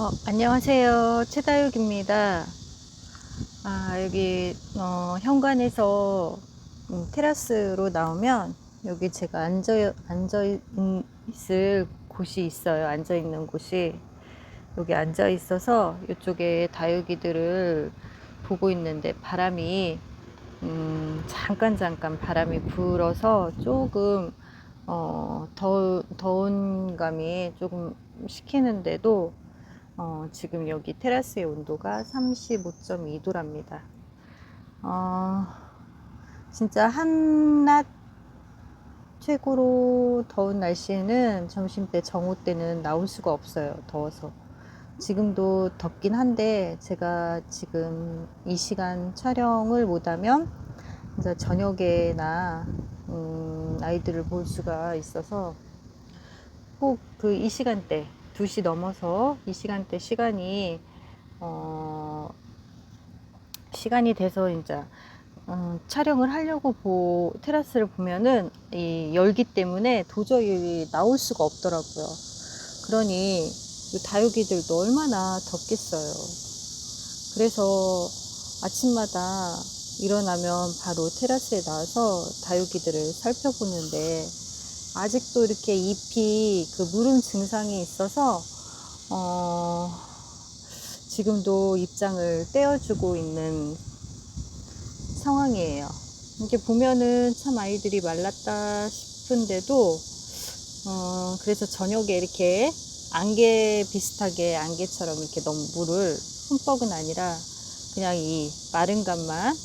어, 안녕하세요. 최다육입니다. 아, 여기, 어, 현관에서 음, 테라스로 나오면 여기 제가 앉아, 앉아 있- 있을 곳이 있어요. 앉아 있는 곳이. 여기 앉아 있어서 이쪽에 다육이들을 보고 있는데 바람이, 음, 잠깐 잠깐 바람이 불어서 조금, 어, 더, 더운 감이 조금 식히는데도 어, 지금 여기 테라스의 온도가 35.2도랍니다. 어, 진짜 한낮 최고로 더운 날씨에는 점심때 정오 때는 나올 수가 없어요. 더워서. 지금도 덥긴 한데 제가 지금 이 시간 촬영을 못하면 이제 저녁에나 음, 아이들을 볼 수가 있어서 꼭 그 이 시간대 2시 넘어서 이 시간대 시간이 어 시간이 돼서 이제 어, 촬영을 하려고 보 테라스를 보면은 이 열기 때문에 도저히 나올 수가 없더라고요. 그러니 이 다육이들도 얼마나 덥겠어요. 그래서 아침마다 일어나면 바로 테라스에 나와서 다육이들을 살펴보는데 아직도 이렇게 잎이 그 무름 증상이 있어서 어, 지금도 입장을 떼어주고 있는 상황이에요. 이렇게 보면은 참 아이들이 말랐다 싶은데도 어, 그래서 저녁에 이렇게 안개 비슷하게 안개처럼 이렇게 너무 물을 흠뻑은 아니라 그냥 이 마른 감만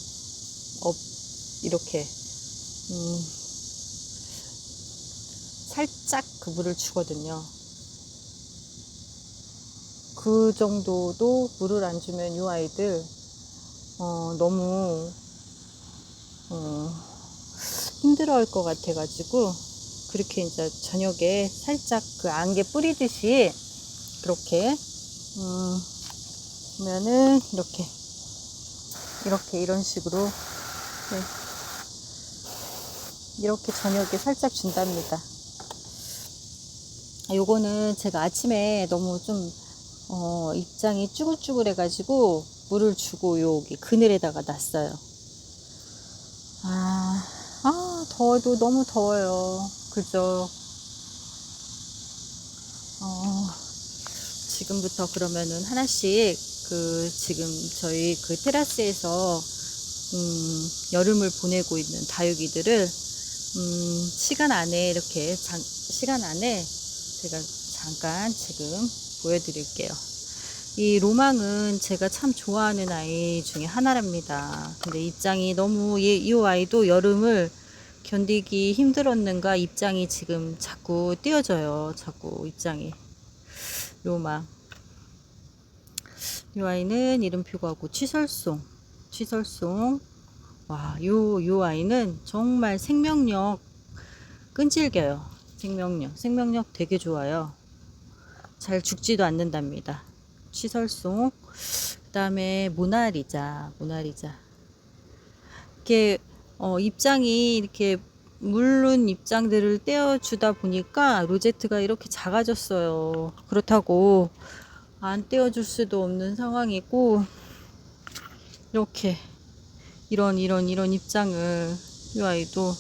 업 이렇게 음, 살짝 그 물을 주거든요. 그 정도도 물을 안 주면 이 아이들 어, 너무 어, 힘들어할 것 같아가지고 그렇게 이제 저녁에 살짝 그 안개 뿌리듯이 그렇게 음, 보면은 이렇게 이렇게 이런 식으로 네. 이렇게 저녁에 살짝 준답니다. 아, 요거는 제가 아침에 너무 좀, 어, 입장이 쭈글쭈글 해가지고 물을 주고 여기 그늘에다가 놨어요. 아, 아, 더워도 너무 더워요. 그죠? 어, 지금부터 그러면은 하나씩 그 지금 저희 그 테라스에서 음, 여름을 보내고 있는 다육이들을 음, 시간 안에 이렇게 장, 시간 안에 제가 잠깐 지금 보여드릴게요. 이 로망은 제가 참 좋아하는 아이 중에 하나랍니다. 근데 입장이 너무 이, 이 아이도 여름을 견디기 힘들었는가 입장이 지금 자꾸 띄어져요. 자꾸 입장이 로망. 이 아이는 이름표가 고 취설송. 취설송. 와, 요, 요 아이는 정말 생명력 끈질겨요. 생명력. 생명력 되게 좋아요. 잘 죽지도 않는답니다. 취설송. 그 다음에 모나리자. 모나리자. 이렇게, 어, 입장이 이렇게 물른 입장들을 떼어주다 보니까 로제트가 이렇게 작아졌어요. 그렇다고 안 떼어줄 수도 없는 상황이고, 이렇게 이런 이런 이런 입장을 이 아이도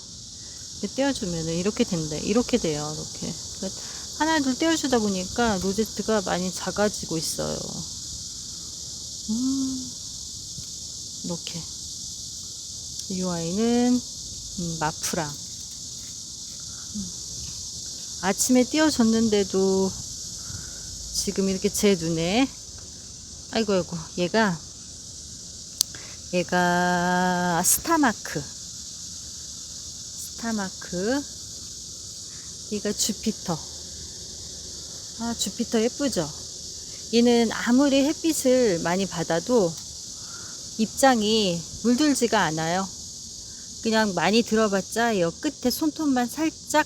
떼어주면은 이렇게 된대. 이렇게 돼요 이렇게. 그러니까 하나 둘 떼어주다 보니까 로제트가 많이 작아지고 있어요. 음, 이렇게. 이 아이는 음, 마프랑 음. 아침에 띄워줬는데도 지금 이렇게 제 눈에 아이고 아이고 얘가 얘가 스타마크 스타마크. 얘가 주피터. 아 주피터 예쁘죠? 얘는 아무리 햇빛을 많이 받아도 입장이 물들지가 않아요. 그냥 많이 들어봤자 여 끝에 손톱만 살짝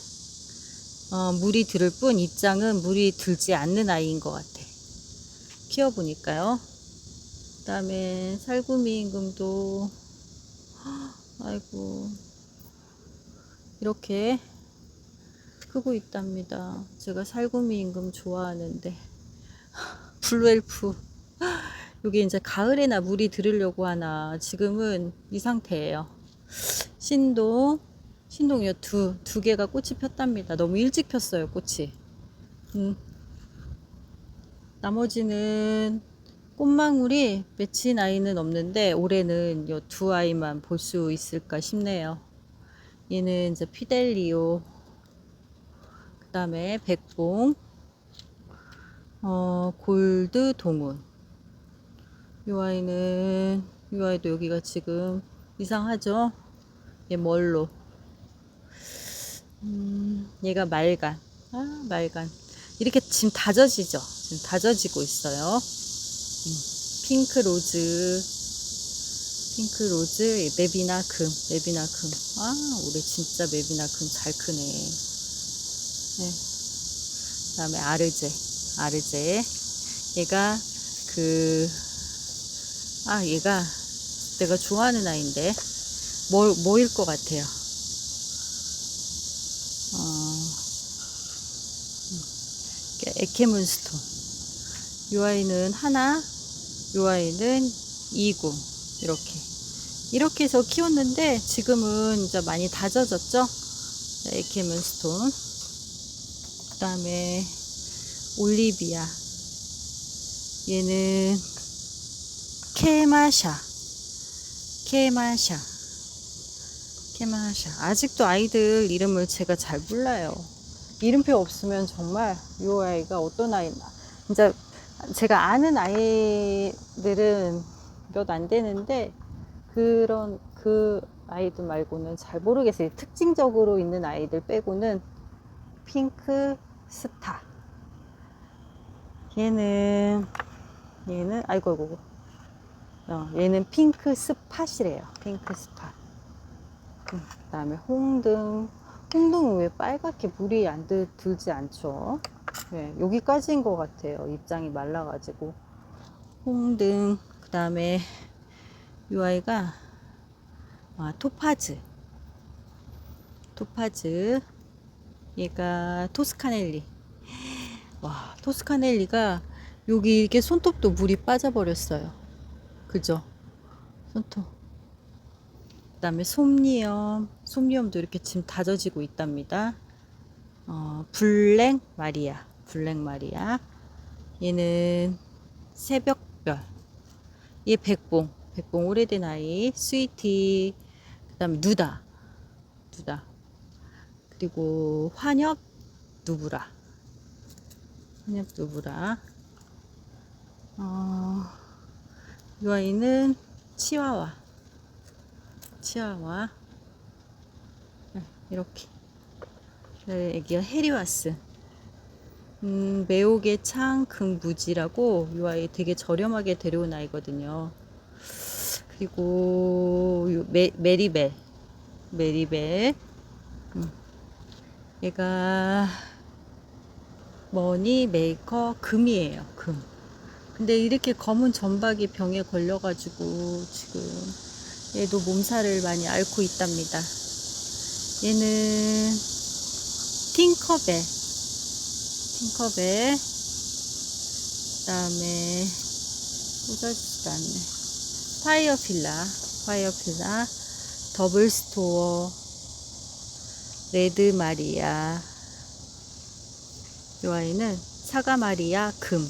어, 물이 들을 뿐 입장은 물이 들지 않는 아이인 것 같아. 키워보니까요. 그 다음에 살구미 임금도. 아이고 이렇게 크고 있답니다. 제가 살구미 임금 좋아하는데 블루엘프. 여기 이제 가을에나 물이 들으려고 하나. 지금은 이 상태예요. 신동, 신동이요. 두, 두 개가 꽃이 폈답니다. 너무 일찍 폈어요, 꽃이. 음. 나머지는 꽃망울이 맺힌 아이는 없는데 올해는 요 두 아이만 볼 수 있을까 싶네요. 얘는 이제 피델리오, 그 다음에 백봉, 어, 골드 동운. 요 아이는, 요 아이도 여기가 지금 이상하죠? 얘 멀로. 음, 얘가 말간. 아, 말간. 이렇게 지금 다져지죠? 지금 다져지고 있어요. 음, 핑크 로즈, 핑크 로즈, 예, 맵이나 금, 맵이나 금. 아, 올해 진짜 맵이나 금 잘 크네. 네. 그 다음에 아르제, 아르제. 얘가 그, 아, 얘가 내가 좋아하는 아이인데, 뭐, 뭐일 것 같아요. 어, 에케문스톤. 요 아이는 하나, 요 아이는 이구. 이렇게. 이렇게 해서 키웠는데 지금은 이제 많이 다져졌죠? 자, 에케문스톤. 그 다음에 올리비아. 얘는 케마샤. 케마샤. 케마샤. 아직도 아이들 이름을 제가 잘 몰라요. 이름표 없으면 정말 이 아이가 어떤 아이나. 이제 제가 아는 아이들은 몇 안 되는데 그런 그 아이들 말고는 잘 모르겠어요. 특징적으로 있는 아이들 빼고는 핑크 스타. 얘는 얘는 아이고 아이고 어, 얘는 핑크 스팟이래요. 핑크 스팟. 음, 그다음에 홍등. 홍등은 왜 빨갛게 물이 안 들, 들지 않죠? 네, 여기까지인 것 같아요. 입장이 말라가지고. 홍등. 그 다음에 이 아이가 아, 토파즈. 토파즈. 얘가 토스카넬리. 와, 토스카넬리가 여기 이게 손톱도 물이 빠져버렸어요. 그죠? 손톱. 그 다음에 솜니엄. 솜니엄도 이렇게 지금 다져지고 있답니다. 어, 블랙 마리아. 블랙 마리아. 얘는 새벽별. 얘 백봉. 백봉 오래된 아이. 스위티. 그 다음에 누다. 누다. 그리고 환엽 누브라. 환엽 누브라. 어, 이 아이는 치와와. 치와와. 네, 이렇게. 네, 애기가 해리와스. 음, 매혹의 창 금무지라고 이 아이 되게 저렴하게 데려온 아이거든요. 그리고 요 메, 메리벨. 메리벨. 음. 얘가 머니 메이커 금이에요. 금. 근데 이렇게 검은 점박이 병에 걸려가지고 지금 얘도 몸살을 많이 앓고 있답니다. 얘는 팅커벨. 팅커벨. 그 다음에 꽂아지지도 않네. 파이어 필라. 파이어 필라. 더블 스토어. 레드 마리아. 이 아이는 사과 마리아 금.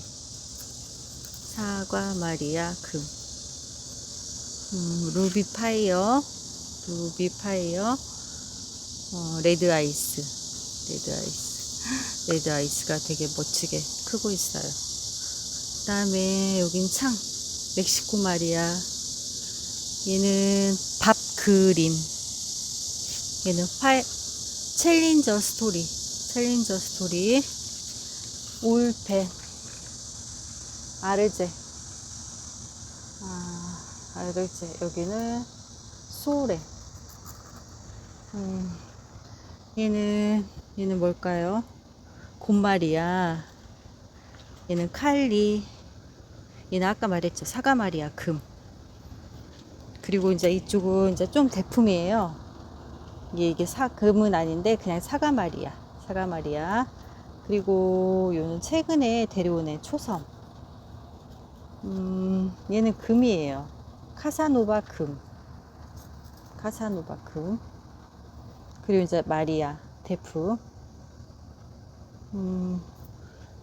사과 마리아 금. 음, 루비 파이어. 루비 파이어. 어, 레드 아이스. 레드 아이스. 레드 아이스가 되게 멋지게 크고 있어요. 그 다음에 여긴 창. 멕시코 마리아. 얘는 밥 그림. 얘는 파 챌린저 스토리. 챌린저 스토리. 올펜. 아르제. 아, 아르제. 여기는 소레. 음, 얘는, 얘는 뭘까요? 곰마리아. 얘는 칼리. 얘는 아까 말했죠. 사과마리아 금. 그리고 이제 이쪽은 이제 좀 대품이에요. 이게, 이게 사, 금은 아닌데 그냥 사과마리아. 사과마리아. 그리고 요는 최근에 데려온 애 초섬. 음, 얘는 금이에요. 카사노바 금. 카사노바 금. 그리고 이제 마리아 데프. 음,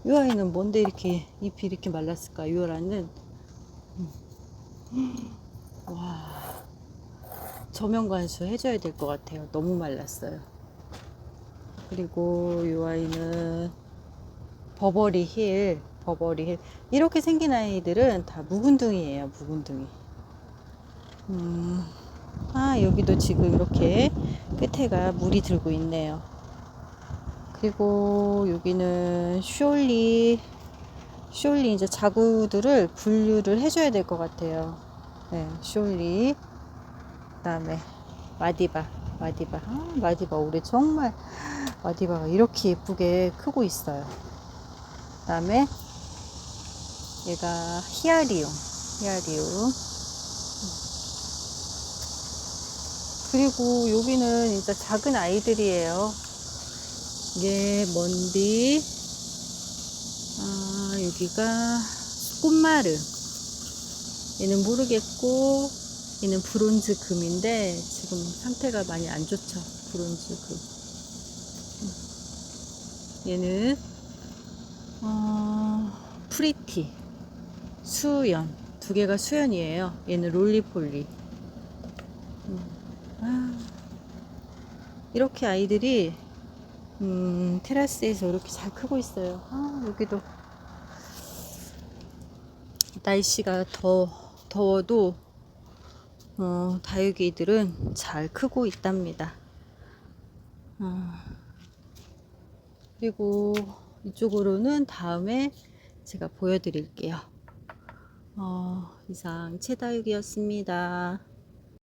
이 아이는 뭔데 이렇게 잎이 이렇게 말랐을까? 유아라는 음. 와 저면 관수 해줘야 될 것 같아요. 너무 말랐어요. 그리고 이 아이는 버버리 힐, 버버리 힐 이렇게 생긴 아이들은 다 묵은둥이에요. 묵은둥이. 음, 아 여기도 지금 이렇게 끝에가 물이 들고 있네요. 그리고 여기는 숄리 숄리 이제 자구들을 분류를 해줘야 될 것 같아요. 네, 숄리 그다음에 마디바 마디바. 아, 마디바 올해 정말 마디바가 이렇게 예쁘게 크고 있어요. 그다음에 얘가 히아리움 히아리움. 그리고 여기는 진짜 작은 아이들이에요. 이게 먼디. 아 여기가 꽃마르 얘는 모르겠고 얘는 브론즈 금인데 지금 상태가 많이 안 좋죠. 브론즈 금. 음. 얘는 어, 프리티. 수연. 두 개가 수연이에요. 얘는 롤리폴리. 음. 아, 이렇게 아이들이 음, 테라스에서 이렇게 잘 크고 있어요. 아, 여기도 날씨가 더 더워도 어, 다육이들은 잘 크고 있답니다. 어, 그리고 이쪽으로는 다음에 제가 보여드릴게요. 어, 이상 채다육이었습니다.